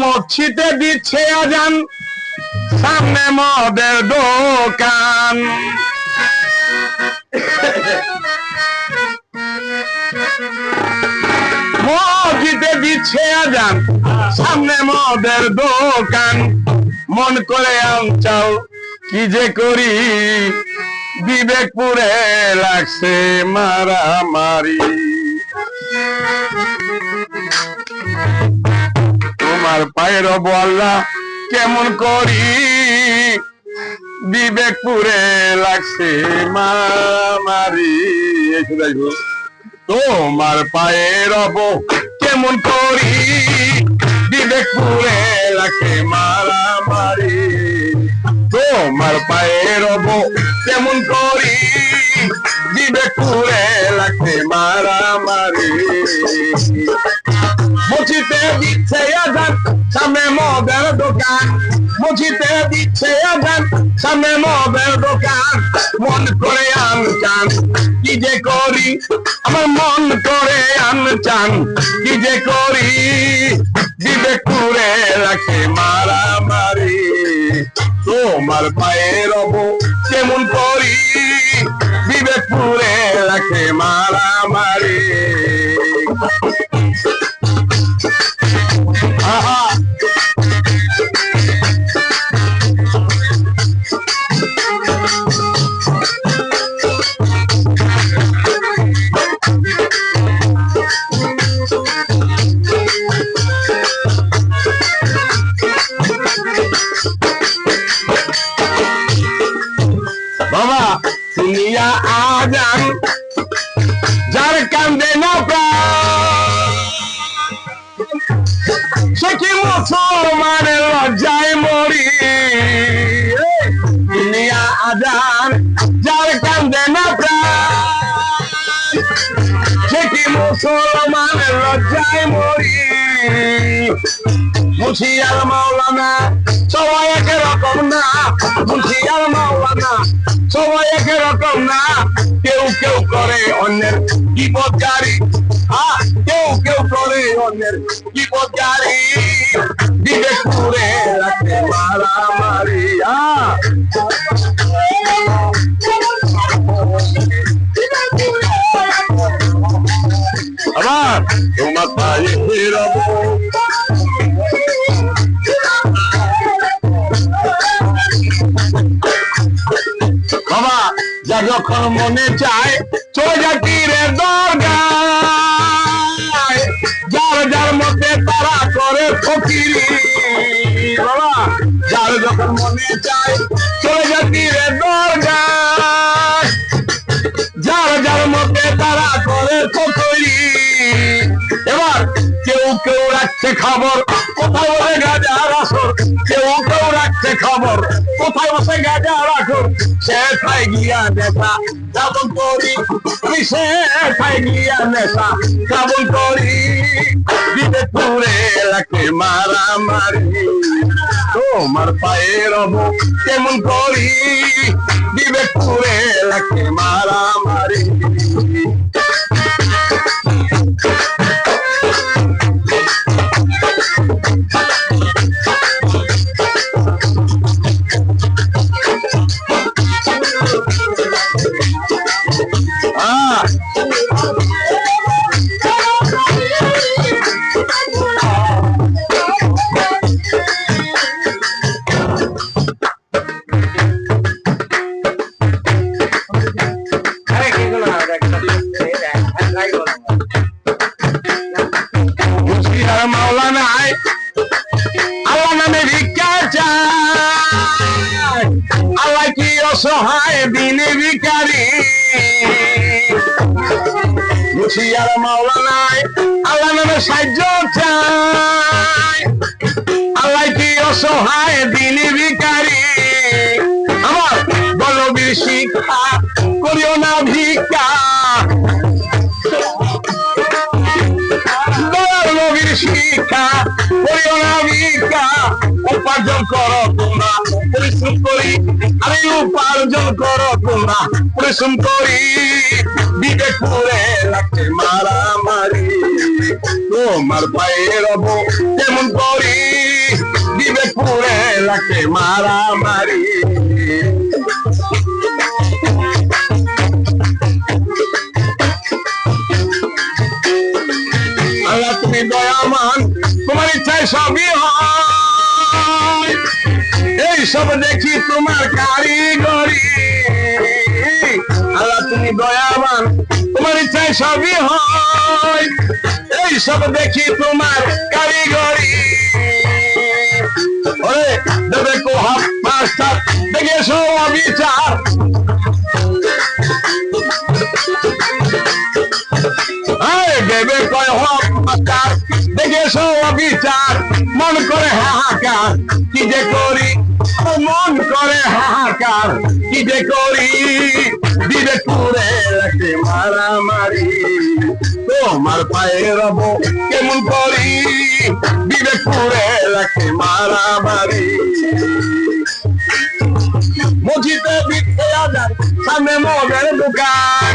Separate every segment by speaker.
Speaker 1: মসজিদে দিচ্ছে আজান, সামনে মদের দোকান। মসজিদে দিচ্ছে আজান, সামনে মদের দোকান। মন করে আমচাও কি যে করি? বিবেকপুরে লাগছে মারামারি। তোমার পায়ের বল্লা কেমন করি? বিবেকপুরে লাগছে মারামারি। তোমার পায়ের অব কেমন করি? বিবেকপুরে লাগছে মারামারি। তোমার পায়ের অব কেমন করি বিবেকপুরে লাগছে মারামারি মুছিতে দিচ্ছে আজান, সামনে মদের দোকান। মুছিতে দিচ্ছে আজান, সামনে মদের দোকান। মন করে আন চান, কি যে করি? আমার মন করে আন চান, কি যে করি? বিবেক করে রাখে মারামারি তোমার পায়ের রব কেমন করি সে কি মুসলমানের লজ্জায় মরি। দুনিয়া আজান যার মুসলমানের লজ্জায় মরি। মুন্সিয়ার মাওলানা সবাই এক রকম না। মুন্সিয়ার মাওলানা সবাই এক রকম না। কেউ কেউ করে অন্যের বিপদকারী আহ, কেউ কেউ করে অন্যের বিপদকারী বিবেক করে রাখে মারামারি। আহ। পায়ে ফেরাবো বাবা, যা যখন মনে চায়, চলে যা তীরের দরগায়। যার যার মধ্যে তারা করে ফকিরি। বাবা, যার যখন মনে চায়, চলে যা তীরের দরগায়। যার যার মধ্যে তারা করে ফকিরি। রাখছে খবর? কোথায় বসে গাজার আসর কেউ কেউ রাখছে খবর। কোথায় বসে গাজার আসর সে খাই গিয়া নেশা। কেমন করি আমি সে খাই গিয়া নেশা। কেমন করি দিতে পুরে রাখে মারামারি। তোমার পায়ে রব কেমন করি বিবেক পুরে রাখে মারামারি। অসহায় দিনে ভিকারি মুন্সিয়ার মাওলানায় আল্লাহ নামে সাহায্য চায় আল্লাহ কি অসহায় দিনে ভিকারি আমার বলবীর শিক্ষা, করিও না ভিক্ষা। শিক্ষা, করিও না উপার্জন করো আমি উপার্জন করো তোমরা। পরিশ্রম করি, বিবেক করে লাগছে মারামারি। তোমার পায়ে রব কেমন করি, বিবেক করে লাগছে মারামারি। আল্লাহ তুমি দয়ামান তোমার ইচ্ছায় সবই হয়। এই সব দেখি তোমার কারিগরি। আল্লাহ, তুমি দয়াবান, তোমার ইচ্ছায় সবই হয়। এই সব দেখি তোমার কারিগরি। ওরে, দেবে কোহাব মাস্টার, দেখে সব অবিচার। এই, দেবে কয় দেখে অবিচার মন করে হাহাকার, কি যে করি? মন করে হাহাকার, কি যে করি? দিবে করে রাখে মারামারি। তোমার পায়ে রব, কেমন করি? দিবে করে রাখে মারামারি বিচ্ছে আজার সামনে মদের দোকান।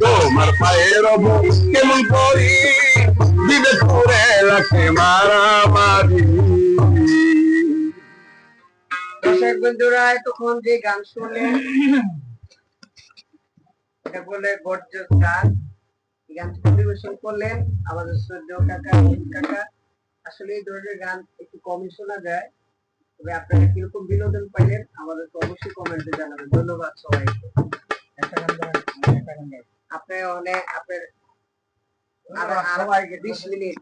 Speaker 1: তোমার পায়ে রব কেমন করি দিবে করে রাখে মারামারি
Speaker 2: দর্শক বন্ধুরা এতক্ষণ যে গান শুনলেন বলে গর্জস গান এই পরিবেশন করলেন আমাদের শ্রদ্ধেয় কাকা কাকা আসলে এই ধরনের গান একটু কমই শোনা যায় তবে আপনারা কীরকম বিনোদন পাইলেন আমাদের অবশ্যই কমেন্টে জানাবেন ধন্যবাদ সবাইকে আপনি অনেক আপনার আর আর বিশ মিনিট